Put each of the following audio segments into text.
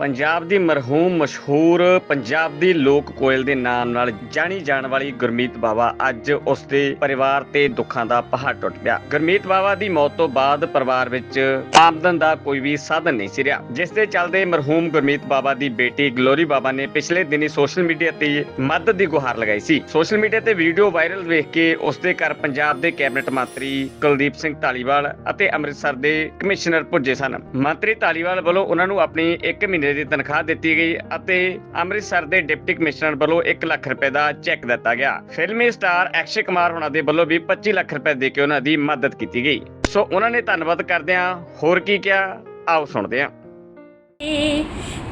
ਪੰਜਾਬ ਦੀ ਮਰਹੂਮ ਮਸ਼ਹੂਰ ਪੰਜਾਬ ਦੀ ਲੋਕ ਕੋਇਲ ਦੇ ਨਾਮ ਨਾਲ ਜਾਣੀ ਜਾਣ ਵਾਲੀ ਗੁਰਮੀਤ ਬਾਵਾ ਅੱਜ ਉਸ ਦੇ ਪਰਿਵਾਰ ਤੇ ਦੁੱਖਾਂ ਦਾ ਪਹਾੜ ਟੁੱਟ ਪਿਆ। ਗੁਰਮੀਤ ਬਾਵਾ ਦੀ ਮੌਤ ਤੋਂ ਬਾਅਦ ਪਰਿਵਾਰ ਵਿੱਚ ਆਮਦਨ ਦਾ ਕੋਈ ਵੀ ਸਾਧਨ ਨਹੀਂ ਸੀ ਰਿਹਾ। ਜਿਸ ਦੇ ਚੱਲਦੇ ਮਰਹੂਮ ਗੁਰਮੀਤ ਬਾਵਾ ਦੀ ਬੇਟੀ ਗਲੋਰੀ ਬਾਵਾ ਨੇ ਪਿਛਲੇ ਦਿਨੀ ਸੋਸ਼ਲ ਮੀਡੀਆ ਤੇ ਮਦਦ ਦੀ ਗੁਹਾਰ ਲਗਾਈ ਸੀ। ਸੋਸ਼ਲ ਮੀਡੀਆ ਤੇ ਵੀਡੀਓ ਵਾਇਰਲ ਵੇਖ ਕੇ ਉਸ ਦੇ ਘਰ ਪੰਜਾਬ ਦੇ ਕੈਬਨਿਟ ਮੰਤਰੀ ਕੁਲਦੀਪ ਸਿੰਘ ਧਾਲੀਵਾਲ ਅਤੇ ਅੰਮ੍ਰਿਤਸਰ ਦੇ ਕਮਿਸ਼ਨਰ ਪੁੱਜੇ ਸਨ। ਮੰਤਰੀ ਧਾਲੀਵਾਲ ਵੱਲੋਂ ਉਹਨਾਂ ਨੂੰ ਆਪਣੀ 1 ਮਹੀਨੇ ਦੀ ਤਨਖਾਹ ਦਿੱਤੀ ਗਈ ਅਤੇ ਅੰਮ੍ਰਿਤਸਰ ਦੇ ਡਿਪਟੀ ਕਮਿਸ਼ਨਰ ਵੱਲੋਂ 1 ਲੱਖ ਰੁਪਏ ਦਾ ਚੈੱਕ ਦਿੱਤਾ ਗਿਆ। ਫਿਲਮੀ ਸਟਾਰ ਐਕਸ਼ੇ ਕੁਮਾਰ ਹੋਣਾ ਦੇ ਵੱਲੋਂ ਵੀ 25 ਲੱਖ ਰੁਪਏ ਦੇ ਕੇ ਉਹਨਾਂ ਦੀ ਮਦਦ ਕੀਤੀ ਗਈ। ਸੋ ਉਹਨਾਂ ਨੇ ਧੰਨਵਾਦ ਕਰਦਿਆਂ ਹੋਰ ਕੀ ਕਿਹਾ ਆਓ ਸੁਣਦੇ ਹਾਂ।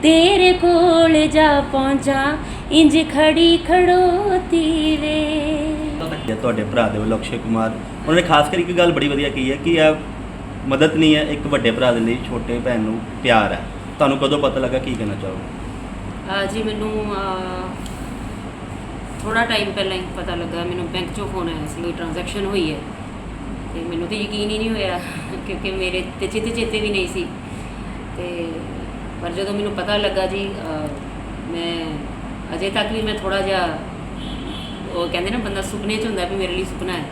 ਤੇਰੇ ਕੋਲ ਜਾ ਪਹੁੰਚਾ ਇੰਜ ਖੜੀ ਖੜੋਤੀ ਵੇ। ਜਾਂ ਤੁਹਾਡੇ ਭਰਾ ਦੇ ਵੱਲੋਂ ਅਕਸ਼ੇ ਕੁਮਾਰ। ਉਹਨਾਂ ਨੇ ਖਾਸ ਕਰ ਇੱਕ ਗੱਲ ਬੜੀ ਵਧੀਆ ਕਹੀ ਹੈ ਕਿ ਇਹ ਮਦਦ ਨਹੀਂ ਹੈ ਇੱਕ ਵੱਡੇ ਭਰਾ ਦੇ ਲਈ ਛੋਟੇ ਭੈਣ ਨੂੰ ਪਿਆਰ ਹੈ। ਤੁਹਾਨੂੰ ਕਦੋਂ ਪਤਾ ਲੱਗਾ ਕੀ ਕਹਿਣਾ ਚਾਹੋਗੇ? ਆ ਜੀ ਮੈਨੂੰ ਥੋੜਾ ਟਾਈਮ ਪਹਿਲਾਂ ਹੀ ਪਤਾ ਲੱਗਾ ਮੈਨੂੰ ਬੈਂਕ ਚੋਂ ਫੋਨ ਆਇਆ ਸੀ ਕੋਈ ਟ੍ਰਾਂਜੈਕਸ਼ਨ ਹੋਈ ਹੈ। ਤੇ ਮੈਨੂੰ ਤਾਂ ਯਕੀਨ ਹੀ ਨਹੀਂ ਹੋਇਆ ਕਿਉਂਕਿ ਮੇਰੇ ਤੇ ਚਿੱਤੇ ਚੇਤੇ ਵੀ ਨਹੀਂ ਸੀ। ਤੇ ਪਰ ਜਦੋਂ ਮੈਨੂੰ ਪਤਾ ਲੱਗਾ ਜੀ ਅਹ, ਮੈਂ ਅਜੇ ਤੱਕ ਵੀ ਮੈਂ ਥੋੜਾ ਜਿਹਾ ਉਹ ਕਹਿੰਦੇ ਨਾ ਬੰਦਾ ਸੁਪਨੇ 'ਚ ਹੁੰਦਾ ਵੀ ਮੇਰੇ ਲਈ ਸੁਪਨਾ ਹੈ।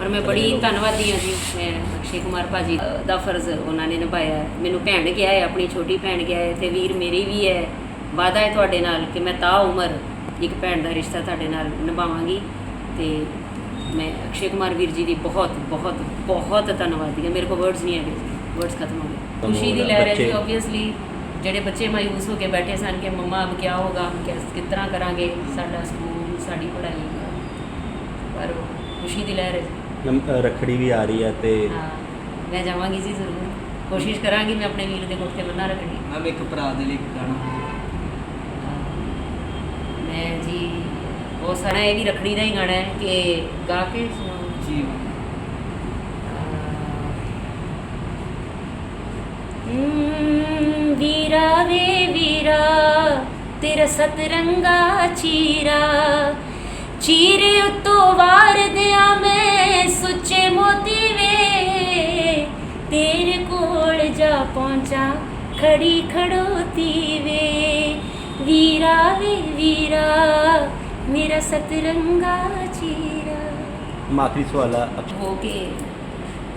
ਪਰ ਮੈਂ ਬੜੀ ਧੰਨਵਾਦੀ ਹਾਂ ਜੀ। ਮੈਂ ਅਕਸ਼ੇ ਕੁਮਾਰ ਭਾਜੀ ਦਾ ਫਰਜ਼ ਉਹਨਾਂ ਨੇ ਨਿਭਾਇਆ। ਮੈਨੂੰ ਭੈਣ ਕਿਹਾ ਹੈ ਆਪਣੀ ਛੋਟੀ ਭੈਣ ਕਿਹਾ ਹੈ ਤੇ ਵੀਰ ਮੇਰੀ ਵੀ ਹੈ। ਵਾਅਦਾ ਹੈ ਤੁਹਾਡੇ ਨਾਲ ਕਿ ਮੈਂ ਤਾਂ ਉਮਰ ਇੱਕ ਭੈਣ ਦਾ ਰਿਸ਼ਤਾ ਤੁਹਾਡੇ ਨਾਲ ਨਿਭਾਵਾਂਗੀ ਤੇ ਮੈਂ ਅਕਸ਼ੇ ਕੁਮਾਰ ਵੀਰ ਜੀ ਦੀ ਬਹੁਤ ਬਹੁਤ ਬਹੁਤ ਧੰਨਵਾਦੀ ਹਾਂ। ਮੇਰੇ ਕੋਲ ਵਰਡਸ ਨਹੀਂ ਹੈਗੇ। ਵਰਡਸ ਖਤਮ ਹੋ ਗਏ। ਖੁਸ਼ੀ ਦੀ ਲਹਿਰ ਹੈ ਜੀ ਆਬਵੀਅਸਲੀ ਜਿਹੜੇ ਬੱਚੇ ਮਾਯੂਸ ਹੋ ਕੇ ਬੈਠੇ ਸਨ ਕਿ ਮੰਮਾ ਅਬ ਕੀ ਹੋਗਾ ਕਿਸ ਤਰ੍ਹਾਂ ਕਰਾਂਗੇ ਸਾਡਾ ਸਕੂਲ ਸਾਡੀ ਪੜ੍ਹਾਈ। ਪਰ ਖੁਸ਼ੀ ਦੀ ਲਹਿਰ ਹੈ ਰੱਖੜੀ ਵੀ ਆ ਰਹੀ ਹੈ ਤੇ ਹਾਂ ਮੈਂ ਜਾਵਾਂਗੀ ਜੀ ਜ਼ਰੂਰ। ਕੋਸ਼ਿਸ਼ ਕਰਾਂਗੀ ਮੈਂ ਆਪਣੇ ਵੀਰ ਦੇ ਤੇ ਬੰਨਾ ਰੱਖਣੀ। ਮੈਮ ਇੱਕ ਭਰਾ ਦੇ ਲਈ ਇੱਕ ਗਾਣਾ ਮੈਂ ਜੀ ਬਹੁਤ ਸਾਰਾ ਇਹ ਵੀ ਰੱਖੜੀ ਦਾ ਹੀ ਗਾਣਾ ਹੈ ਕਿ ਗਾ ਕੇ ਸੁਣਾਉਂ ਜੀ ਹਮ, ਵੀਰਾ ਵੇ ਵੀਰਾ ਤੇਰਾ ਸਤਰੰਗਾ ਚੀਰਾ ਚੀਰੇ ਉਤੋਂ ਵਾਰ ਦਿਆਂ ਮੈਂ ਸੁੱਚੇ ਮੋਤੀ ਵੇ। ਤੇਰੇ ਕੋਲ ਜਾ ਪਹੁੰਚਾ ਖੜੀ ਖੜੋਤੀ ਵੇ। ਵੀਰਾ ਵੇ ਵੀਰਾ ਮੇਰਾ ਸਤਰੰਗਾ ਚੀਰਾ। ਆਖਰੀ ਸਵਾਲ ਹੋ ਕੇ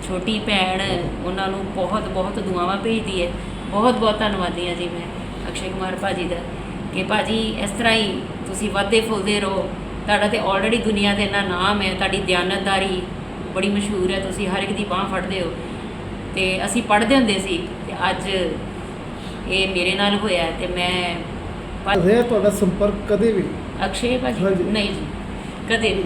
ਛੋਟੀ ਭੈਣ ਉਹਨਾਂ ਨੂੰ ਬਹੁਤ ਬਹੁਤ ਦੁਆਵਾਂ ਭੇਜਦੀ ਹੈ। ਬਹੁਤ ਬਹੁਤ ਧੰਨਵਾਦੀ ਹਾਂ ਜੀ ਮੈਂ ਅਕਸ਼ੇ ਕੁਮਾਰ ਭਾਜੀ ਦਾ। ਕਿ ਭਾਜੀ ਇਸ ਤਰ੍ਹਾਂ ਹੀ ਤੁਸੀਂ ਵੱਧਦੇ ਫੁੱਲਦੇ ਰਹੋ। ਤੁਹਾਡਾ ਤੇ ਆਲਰੇਡੀ ਦੁਨੀਆ ਦੇ ਇੰਨਾ ਨਾਮ ਹੈ ਤੁਹਾਡੀ ਦਿਆਨਤਦਾਰੀ ਬੜੀ ਮਸ਼ਹੂਰ ਹੈ ਤੁਸੀਂ ਹਰ ਇੱਕ ਦੀ ਬਾਹ ਫੜਦੇ ਹੋ। ਤੇ ਅਸੀਂ ਪੜ੍ਹਦੇ ਹੁੰਦੇ ਸੀ ਤੇ ਅੱਜ ਇਹ ਮੇਰੇ ਨਾਲ ਹੋਇਆ ਤੇ ਮੈਂ ਰਿਹਾ ਤੁਹਾਡਾ ਸੰਪਰਕ ਕਦੇ ਵੀ? ਅਕਸ਼ੇ ਭਾਜੀ? ਹਾਂਜੀ। ਨਹੀਂ ਜੀ ਕਦੇ ਨਹੀਂ